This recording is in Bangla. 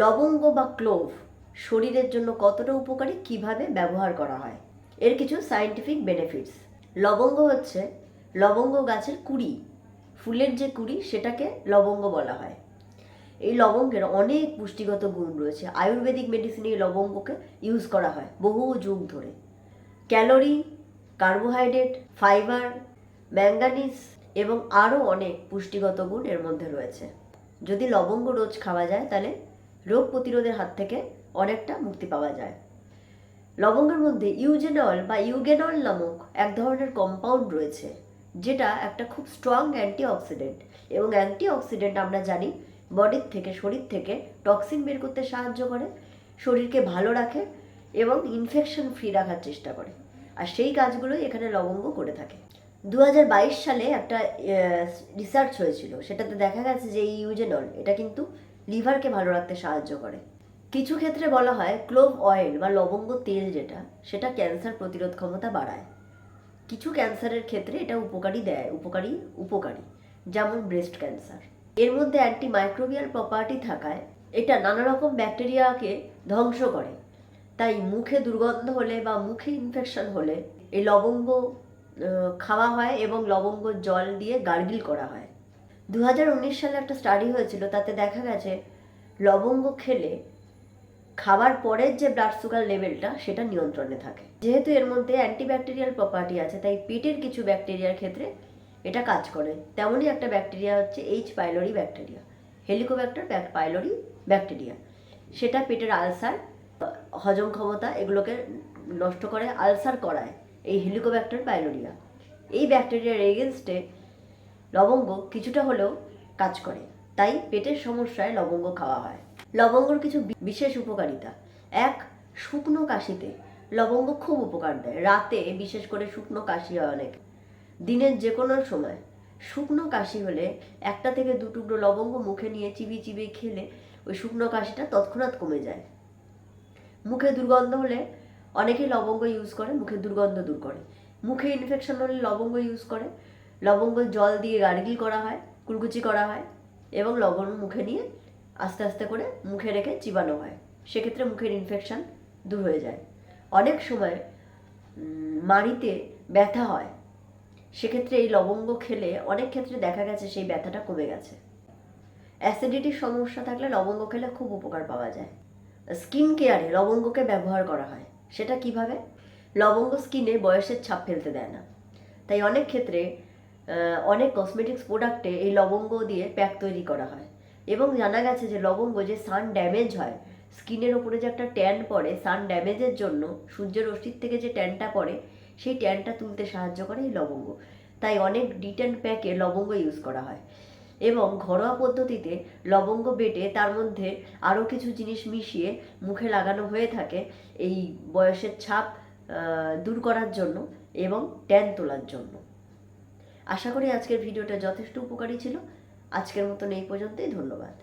লবঙ্গ বা ক্লোভ শরীরের জন্য কতটা উপকারী, কীভাবে ব্যবহার করা হয়? এর কিছু সায়েন্টিফিক বেনিফিটস লবঙ্গ হচ্ছে, লবঙ্গ গাছের কুড়ি, ফুলের যে কুড়ি সেটাকে লবঙ্গ বলা হয়। এই লবঙ্গের অনেক পুষ্টিগত গুণ রয়েছে। আয়ুর্বেদিক মেডিসিনে এই লবঙ্গকে ইউজ করা হয় বহু যুগ ধরে। ক্যালোরি কার্বোহাইড্রেট ফাইবার ম্যাঙ্গানিজ এবং আরও অনেক পুষ্টিগত গুণ এর মধ্যে রয়েছে। যদি লবঙ্গ রোজ খাওয়া যায় তাহলে রোগ প্রতিরোধের হাত থেকে অনেকটা মুক্তি পাওয়া যায়। লবঙ্গের মধ্যে ইউজেনল বা ইউগেনল নামক এক ধরনের কম্পাউন্ড রয়েছে, যেটা একটা খুব স্ট্রং অ্যান্টিঅক্সিডেন্ট এবং অ্যান্টিঅক্সিডেন্ট আমরা জানি বডির থেকে, শরীর থেকে টক্সিন বের করতে সাহায্য করে, শরীরকে ভালো রাখে এবং ইনফেকশন ফ্রি রাখার চেষ্টা করে। আর সেই কাজগুলোই এখানে লবঙ্গ করে থাকে। দু হাজার বাইশ সালে একটা রিসার্চ হয়েছিল, সেটাতে দেখা গেছে যে এই ইউজেনল, এটা কিন্তু লিভারকে ভালো রাখতে সাহায্য করে। কিছু ক্ষেত্রে বলা হয় ক্লোভ অয়েল বা লবঙ্গ তেল যেটা, সেটা ক্যান্সার প্রতিরোধ ক্ষমতা বাড়ায়। কিছু ক্যান্সারের ক্ষেত্রে এটা উপকারী দেয়, উপকারী উপকারী, যেমন ব্রেস্ট ক্যান্সার এর মধ্যে অ্যান্টি মাইক্রোবিয়াল প্রপার্টি থাকায় এটা নানা রকম ব্যাকটেরিয়াকে ধ্বংস করে। তাই মুখে দুর্গন্ধ হলে বা মুখে ইনফেকশন হলে এই লবঙ্গ খাওয়া হয় এবং লবঙ্গ জল দিয়ে গার্গিল করা হয়। দু হাজার উনিশ সালে একটা স্টাডি হয়েছিল, তাতে দেখা গেছে লবঙ্গ খেলে খাবার পরের যে ব্লাড সুগার লেভেলটা সেটা নিয়ন্ত্রণে থাকে। যেহেতু এর মধ্যে অ্যান্টিব্যাকটেরিয়াল প্রপার্টি আছে, তাই পেটের কিছু ব্যাকটেরিয়ার ক্ষেত্রে এটা কাজ করে। তেমনই একটা ব্যাকটেরিয়া হচ্ছে H pylori bacteria Helicobacter pylori bacteria সেটা পেটের আলসার হজম ক্ষমতা এগুলোকে নষ্ট করে আলসার করায় এই হেলিকোব্যাক্টার পাইলোরিয়া এই ব্যাকটেরিয়ার এগেনস্টে লবঙ্গ কিছুটা হলেও কাজ করে, তাই পেটের সমস্যায় লবঙ্গ খাওয়া হয়। লবঙ্গর কিছু বিশেষ উপকারিতা। এক, শুকনো কাশিতে লবঙ্গ খুব উপকার দেয়। রাতে বিশেষ করে শুকনো কাশি হয় অনেক। দিনের যে কোনো সময় শুকনো কাশি হলে একটা থেকে দু টুকরো লবঙ্গ মুখে নিয়ে চিবিয়ে চিবিয়ে খেলে ওই শুকনো কাশিটা তৎক্ষণাৎ কমে যায়। মুখে দুর্গন্ধ হলে অনেকেই লবঙ্গ ইউজ করে, মুখে দুর্গন্ধ দূর করে। মুখে ইনফেকশন হলে লবঙ্গ ইউজ করে। লবঙ্গ জল দিয়ে গার্গিল করা হয় কুলকুচি করা হয় এবং লবণ মুখে নিয়ে আস্তে আস্তে করে মুখে রেখে চিবানো হয়। সেক্ষেত্রে মুখের ইনফেকশান দূর হয়ে যায়। অনেক সময় মাড়িতে ব্যথা হয়। সেক্ষেত্রে এই লবঙ্গ খেলে অনেক ক্ষেত্রে দেখা গেছে সেই ব্যথাটা কমে গেছে। অ্যাসিডিটির সমস্যা থাকলে লবঙ্গ খেলে খুব উপকার পাওয়া যায়। স্কিন কেয়ারে লবঙ্গকে ব্যবহার করা হয়। সেটা কীভাবে? লবঙ্গ স্কিনে বয়সের ছাপ ফেলতে দেয় না। তাই অনেক ক্ষেত্রে অনেক কসমেটিক্স প্রোডাক্টে এই লবঙ্গ দিয়ে প্যাক তৈরি করা হয়। এবং জানা গেছে যে লবঙ্গ যে সান ড্যামেজ হয় স্কিনের ওপরে যে একটা ট্যান পড়ে সান ড্যামেজের জন্য সূর্যের রশ্মির থেকে যে ট্যানটা পড়ে, সেই ট্যানটা তুলতে সাহায্য করে এই লবঙ্গ। তাই অনেক ডিটেন প্যাকে লবঙ্গ ইউজ করা হয়। এবং ঘরোয়া পদ্ধতিতে লবঙ্গ বেটে তার মধ্যে আরও কিছু জিনিস মিশিয়ে মুখে লাগানো হয়ে থাকে এই বয়সের ছাপ দূর করার জন্য এবং ট্যান তোলার জন্য। আশা করি আজকের ভিডিওটা যথেষ্ট উপকারী ছিল। আজকের মতন এই পর্যন্তই ধন্যবাদ।